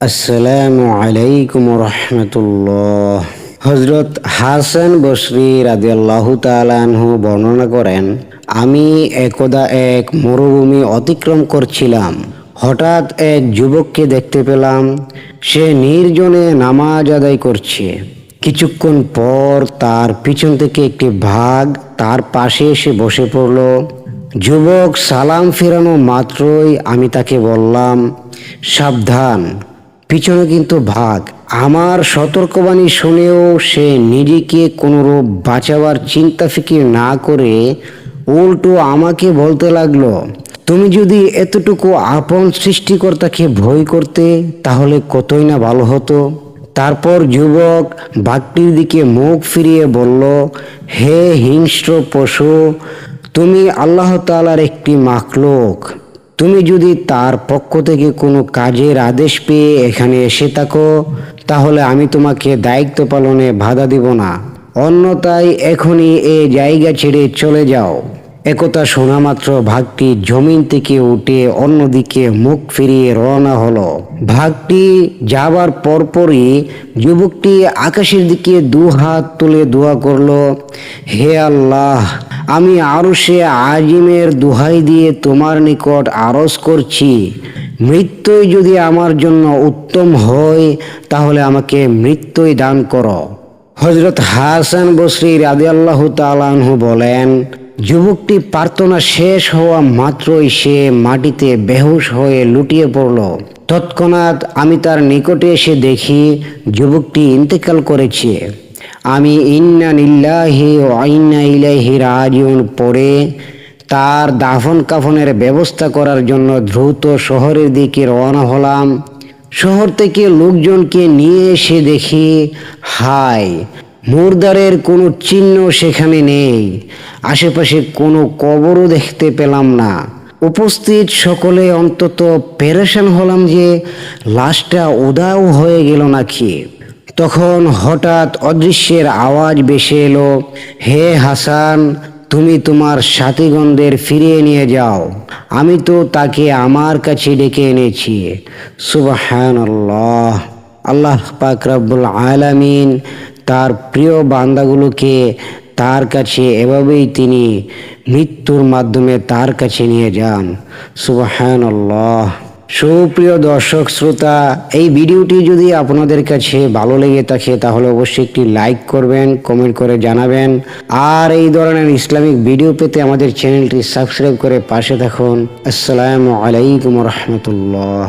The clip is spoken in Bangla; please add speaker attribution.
Speaker 1: আসসালামু আলাইকুম রহমতুল্লাহ। হজরত হাসান বসরি রাদিয়াল্লাহু তালানহু বর্ণনা করেন, আমি একদা এক মরুভূমি অতিক্রম করছিলাম। হঠাৎ এক যুবককে দেখতে পেলাম। সে নির্জনে নামাজ আদায় করছে। কিছুক্ষণ পর তার পিছন থেকে একটি ভাগ তার পাশে এসে বসে পড়ল। যুবক সালাম ফেরানো মাত্রই আমি তাকে বললাম, সাবধান পিছনে কিন্তু ভাগ। আমার সতর্কবাণী শুনেও সে নিজেকে কোনোরূপ বাঁচাবার চিন্তা ফিকির না করে উল্টো আমাকে বলতে লাগল, তুমি যদি এতটুকু আপন সৃষ্টিকর্তাকে ভয় করতে, তাহলে কতই না ভালো হতো? তারপর যুবক বাঘটির দিকে মুখ ফিরিয়ে বলল, হে হিংস্র পশু, তুমি আল্লাহ তাআলার একটি মাখলুক। তুমি যদি তার পক্ষ থেকে কোনো কাজের আদেশ পেয়ে এখানে এসে থাকো, তাহলে আমি তোমাকে দায়িত্ব পালনে বাধা দিব না। অন্যতায় এখনই এ জায়গা ছেড়ে চলে যাও। একথা শোনা মাত্র ভাগটি জমিন থেকে উঠে অন্যদিকে মুখ ফিরিয়ে রওনা হলো। ভাগটি যাবার পরপরই যুবকটি আকাশের দিকে দু হাত তুলে দোয়া করল, হে আল্লাহ আমি আরও সে আজিমের দোহাই দিয়ে তোমার নিকট আরজ করছি, মৃত্যুই যদি আমার জন্য উত্তম হয়, তাহলে আমাকে মৃত্যুই দান করো। হজরত হাসান বসরি রাদি আল্লাহ তালানহু বলেন, যুবকটি প্রার্থনা শেষ হওয়া মাত্রই সে মাটিতে বেহুশ হয়ে লুটিয়ে পড়ল। তৎক্ষণাৎ আমি তার নিকটে এসে দেখি যুবকটি ইন্তেকাল করেছে। আমি ইন্না নিল্লাহি ও আইন্না ইলাইহি রাজিউন পড়ে তার দাফন কাফনের ব্যবস্থা করার জন্য দ্রুত শহরের দিকে রওনা হলাম। শহর থেকে লোকজনকে নিয়ে এসে দেখি, হায়, মুরদারের কোনো চিহ্ন সেখানে নেই। আশেপাশে কোনো কবরও দেখতে পেলাম না। উপস্থিত সকলে অন্তত পেরেশান হলাম যে লাশটা উদাও হয়ে গেল নাকি। তখন হঠাৎ অদৃশ্যের আওয়াজ ভেসে এলো, হে হাসান, তুমি তোমার সাথীগণদের ফিরিয়ে নিয়ে যাও। আমি তো তাকে আমার কাছে ডেকে এনেছি। সুবাহান আল্লাহ আল্লাহ পাক রব্বুল আলামিন তার প্রিয় বান্দাগুলোকে তার কাছে এভাবেই তিনি মৃত্যুর মাধ্যমে তার কাছে নিয়ে যান। সুবাহান আল্লাহ সুপ্রিয় দর্শক শ্রোতা, এই ভিডিওটি যদি আপনাদের কাছে ভালো লেগে থাকে, তাহলে অবশ্যই একটি লাইক করবেন, কমেন্ট করে জানাবেন। আর এই ধরনের ইসলামিক ভিডিও পেতে আমাদের চ্যানেলটি সাবস্ক্রাইব করে পাশে থাকুন। আসসালামু আলাইকুম রহমতুল্লাহ।